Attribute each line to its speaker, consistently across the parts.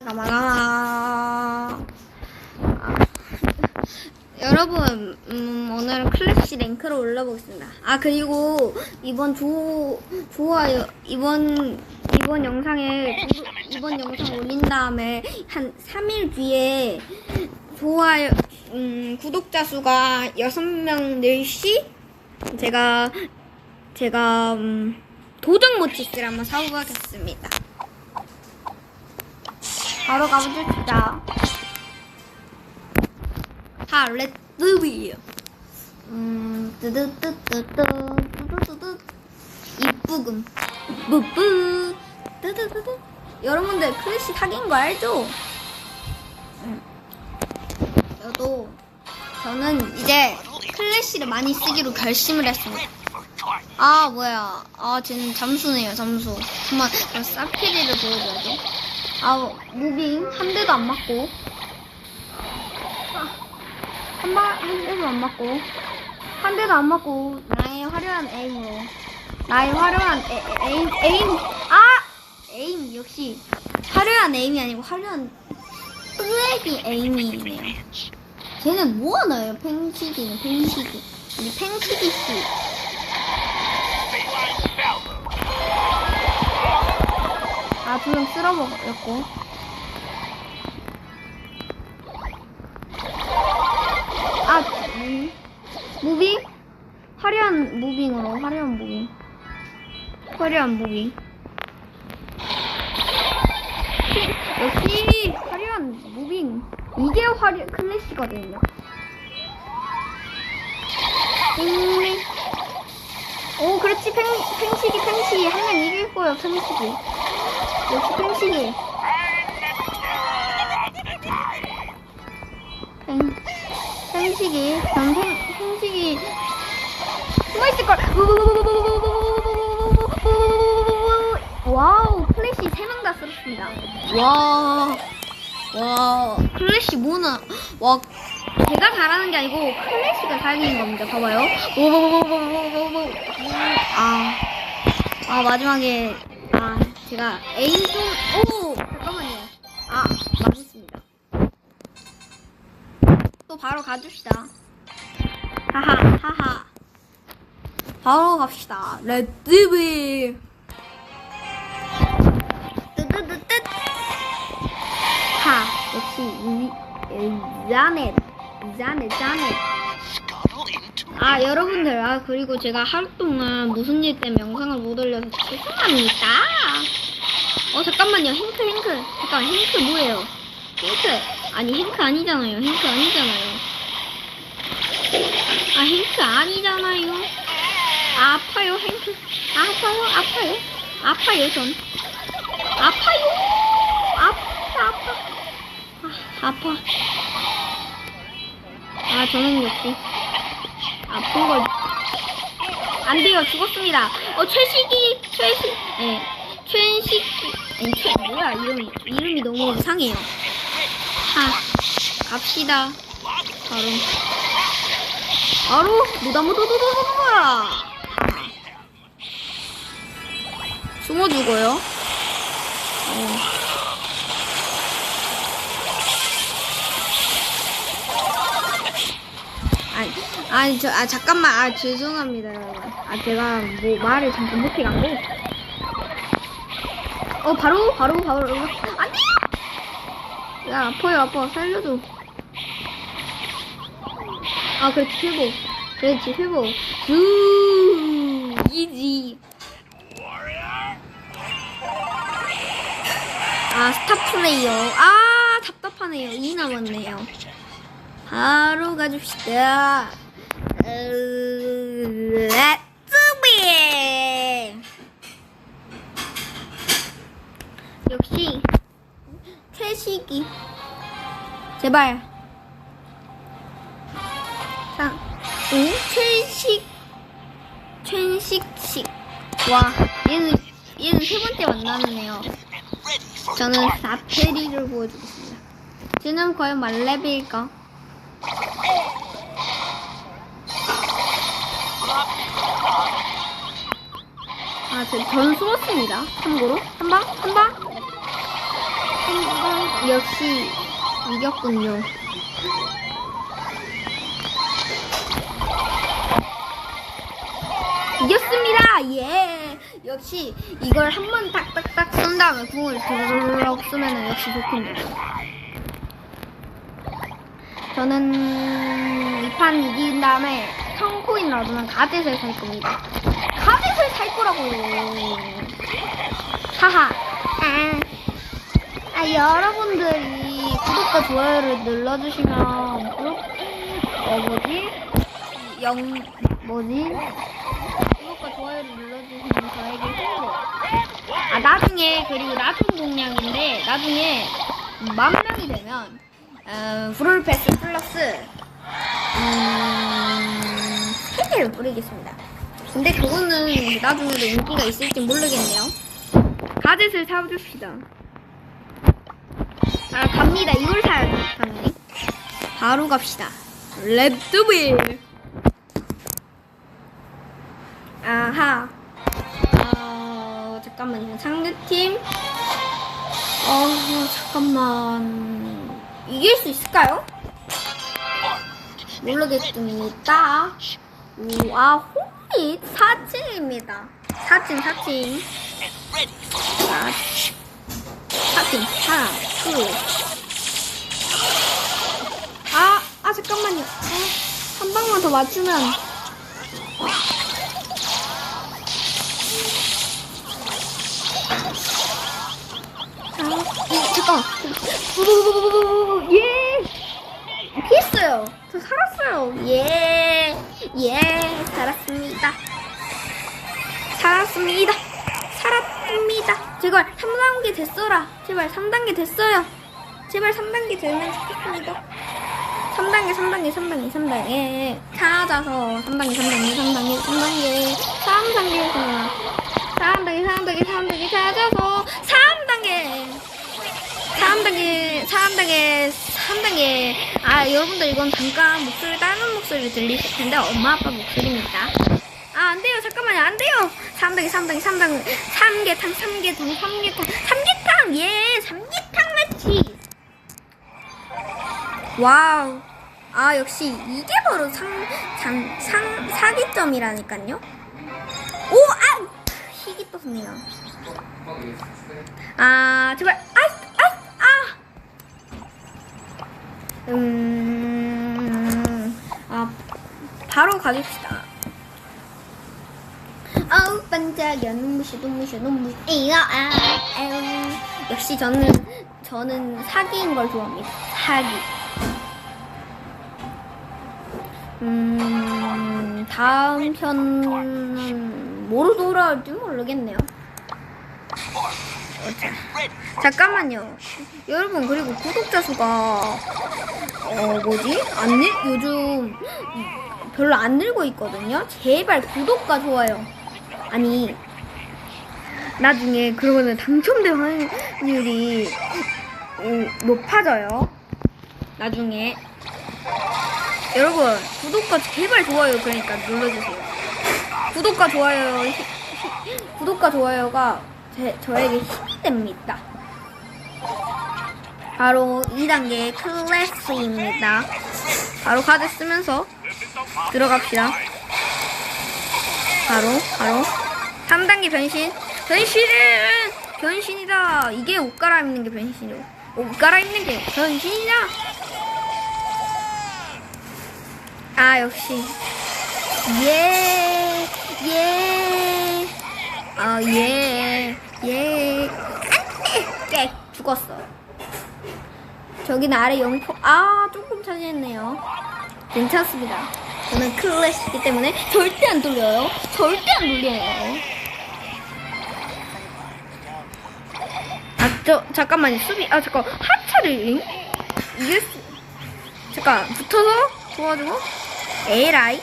Speaker 1: 가마가 여러분 음, 오늘은 클래시 랭크를 올려보겠습니다. 아 그리고 이번 조 좋아요 이번 이번 영상에 이번 영상 올린 다음에 한 3일 뒤에 좋아요 음, 구독자 수가 6명 늘 시 제가 제가 음, 도전 모치스를 한번 사보겠습니다. 바로. 하, 렛츠비. 음, 뜨드뜨뜨뜨뜨뜨뜨뜨. 이쁘금. 뿌뿌. 뜨드뜨뜨. 여러분들 클래시 사기인 거 알죠? 음. 저도, 저는 이제 클래시를 많이 쓰기로 결심을 했습니다. 아, 뭐야. 아, 쟤는 잠수네요, 잠수. 잠깐만, 싹피리를 보여줘야지. 아, 무빙 한 대도 안 맞고. 아, 한 발, 한 대도 안 맞고. 한 대도 안 맞고. 나의 화려한 에임으로. 나의 화려한 에, 에, 에임, 에임. 아! 에임, 역시. 화려한 에임이 아니고 화려한 쓰레기 에임이네요. 쟤는 뭐 하나요? 팽치기는, 팽치기. 우리 팽치기씨. 아, 두 명 쓸어먹었고. 아, 음. 무빙? 화려한 무빙으로, 화려한 무빙. 화려한 무빙. 역시, 화려한 무빙. 이게 화려, 클래시거든요. 음. 오, 그렇지, 팽, 팽치기, 팽치기. 한명 이길 거예요, 팽치기. 역시 팽치기. 팽, 팽치기. 전 팽, 팽치기. 숨어있을 걸. 와우, 플래시 3명 다 쓸었습니다. 와, 와, 클래시 뭐나. 와, 제가 잘하는 게 아니고 클래시가 살리는 겁니다. 봐봐요. 아, 아, 마지막에. 아, 제가 에임 좀, 오! 잠깐만요. 아, 맞았습니다. 또 바로 가줍시다. 하하, 하하. 바로 갑시다. 렛츠비! 뜨뜨뜨뜨! 하, 역시, 이, 이, 자넷. 자넷, 자넷. 아, 여러분들, 아, 그리고 제가 하루 동안 무슨 일 때문에 영상을 못 올려서 죄송합니다. 어, 잠깐만요. 행크, 행크. 잠깐, 행크 뭐예요? 행크. 아니, 행크 아니잖아요. 행크 아니잖아요. 아, 행크 아니잖아요. 아, 아파요, 행크. 아, 아파요, 아파요. 아파요, 전. 아파요. 아파, 아파. 아, 아파. 아, 저는 역시. 아픈 걸. 안 돼요, 죽었습니다. 어, 최식이, 최식, 예. 아니, 최, 뭐야, 이름이. 이름이 너무 이상해요. 하, 갑시다. 바로. 바로, 무다무도도도도도라. 숨어 죽어요. 어. 아니, 저, 아, 잠깐만, 아, 죄송합니다, 여러분. 아, 제가 뭐 말을 잠깐 못해갖고. 어, 바로, 바로, 바로, 여러분. 안 돼요! 야, 아파요, 아파. 살려줘. 아, 그렇지, 회복. 그렇지, 회복. 우, 이지. 아, 스타 플레이어. 아, 답답하네요. 이 남았네요. 바로 가줍시다. 렛츠비! 역시, 최식이. 제발. 자, 오, 최식. 최식식. 와, 얘는, 얘는 세 번째 만나는네요. 저는 4페리를 보여주겠습니다. 쟤는 과연 말레비일까? 아, 저, 저는 숨었습니다. 참고로. 한 방? 한 방? 역시 이겼군요. 이겼습니다. 예. 역시 이걸 한 번 딱딱딱 쏜 다음에 궁을 드르륵 쏘면 역시 좋군요. 저는 이 판 이긴 다음에 성코인 놔두면 가젯을 살 겁니다. 가젯을 살 거라고요. 하하. 아. 아, 여러분들이 구독과 좋아요를 눌러주시면, 구독, 어, 뭐지? 영, 뭐지? 구독과 좋아요를 눌러주시면 저에게 힘을. 아, 나중에, 그리고 나중 공략인데, 나중에 만 명이 되면, 어, 브롤 패스 플러스, 음, 3개를 뿌리겠습니다. 근데 그거는 나중에도 인기가 있을지 모르겠네요. 가젯을 사줍시다. 아 갑니다. 이걸 사야죠. 당연히. 바로 갑시다. 랩두빌. 아하. 어, 잠깐만요. 상대팀. 어, 잠깐만. 이길 수 있을까요? 모르겠습니다. 오, 아, 홈릿 사진입니다. 사진, 사진. 자, 사진, 하나, 둘. 아, 아, 잠깐만요. 아, 한 방만 더 맞추면. 아, 이, 잠깐만. 예! 피했어요. 저 살았어요. 예, 예, 살았습니다. 살았습니다. 살았습니다. 제발 3단계 됐어라. 제발 3단계 됐어요. 제발 3단계 되면 좋겠습니다. 3단계, 3단계, 3단계, 3단계. 찾아서 3단계, 3단계, 3단계, 3단계, 3단계, 3단계, 3단계, 3단계 찾아서 3단계. 3단계, 3단계, 3단계. 아, 여러분들 이건 잠깐 목소리, 다른 목소리 들리실 텐데, 엄마, 아빠 목소리입니다. 아, 안 돼요. 잠깐만요. 안 돼요. 3단계, 3단계, 3단계. 삼계탕, 삼계탕, 삼계탕, 삼계탕! 예! 삼계탕 매치! 와우. 아, 역시 이게 바로 상, 상, 상, 사기점이라니까요. 오! 아! 희귀 떴습니다. 아, 제발. 아이, 아이, 아! 음, 아, 바로 가겠습니다. 반짝여, 눈부셔, 눈부셔, 눈부셔, 이야, 아, 아우. 역시 저는, 저는 사기인 걸 좋아합니다. 사기. 음, 다음 편은 뭐로 돌아올지 모르겠네요. 잠깐만요. 여러분, 그리고 구독자 수가, 어, 뭐지? 안 늘, 요즘 별로 안 늘고 있거든요? 제발 구독과 좋아요. 아니, 나중에 그러면은 당첨될 확률이 음, 높아져요. 나중에. 여러분, 구독과 제발 좋아요 그러니까 눌러주세요. 구독과 좋아요, 히- 히- 구독과 좋아요가 제, 저에게 힘이 됩니다. 바로 2단계 클래스입니다. 바로 카드 쓰면서 들어갑시다. 바로, 바로. 3단계 변신. 변신은 변신이다. 이게 옷 갈아입는 게 변신이고. 옷 갈아입는 게 변신이다. 아, 역시. 예, 예. 아, 예, 예. 안 돼! 네, 죽었어. 저기는 아래 영포, 아, 조금 차지했네요. 괜찮습니다. 저는 클래식이기 때문에 절대 안 돌려요. 절대 안 돌려요. 아, 저, 잠깐만요. 수비, 아, 잠깐. 하차를 이길 수, 잠깐. 붙어서 도와주고. 에라이.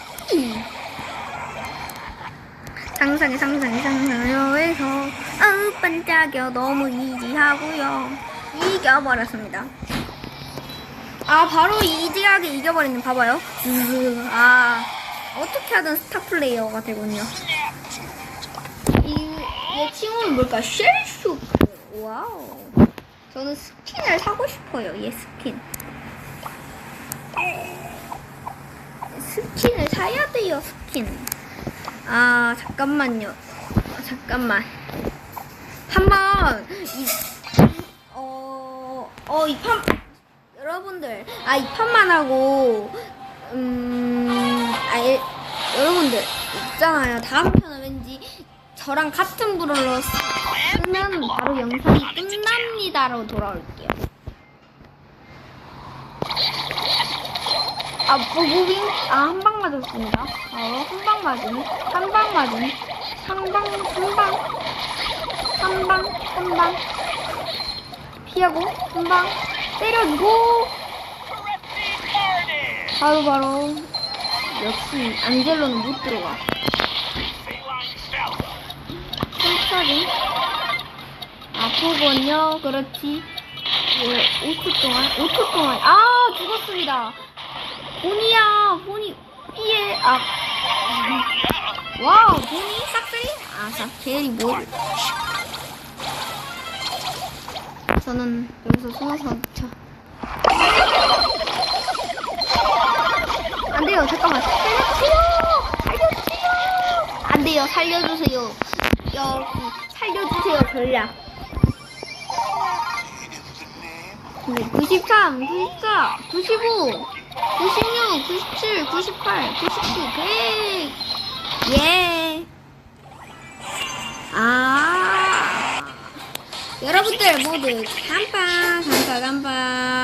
Speaker 1: 상상해, 상상해, 상상해서. 아우, 반짝여. 너무 이지하고요. 이겨버렸습니다. 아 바로 이지하게 이겨버리는 봐봐요 으, 아 어떻게 하든 스타 플레이어가 되군요 이, 얘 칭호는 뭘까 쉘슈크 와우 저는 스킨을 사고 싶어요. 얘 스킨. 스킨을 사야 돼요. 스킨. 아 잠깐만요. 아, 잠깐만. 한번 이 어어이 판 여러분들 아 이 판만 하고 음아 여러분들 있잖아요. 다음 편은 왠지 저랑 같은 브롤러 쓰면 바로 영상이 끝납니다로 돌아올게요. 아, 뭐, 무빙? 아, 한 방 맞았습니다. 아, 한 방 맞은. 한방 맞은. 한 방, 한 방. 한 방, 한 방. 피하고, 한 방. 때려주고. 바로, 바로. 역시, 안젤로는 못 들어가. 천천히. 아프군요. 그렇지. 예, 5초 동안, 5초 동안. 아, 죽었습니다. 본이야, 본이 피해. 아, 음. 와우, 본이 싹쓸이? 아, 싹쓸이 뭐? 저는 여기서 숨어서 저. 안 돼요, 잠깐만. 살려주세요! 살려주세요! 안 돼요, 살려주세요. 여기, 살려주세요, 전략. 네, 93, 94, 95, 96, 97, 98, 99, 100. 예. 아. 여러분들 모두 간판, 간판, 간판.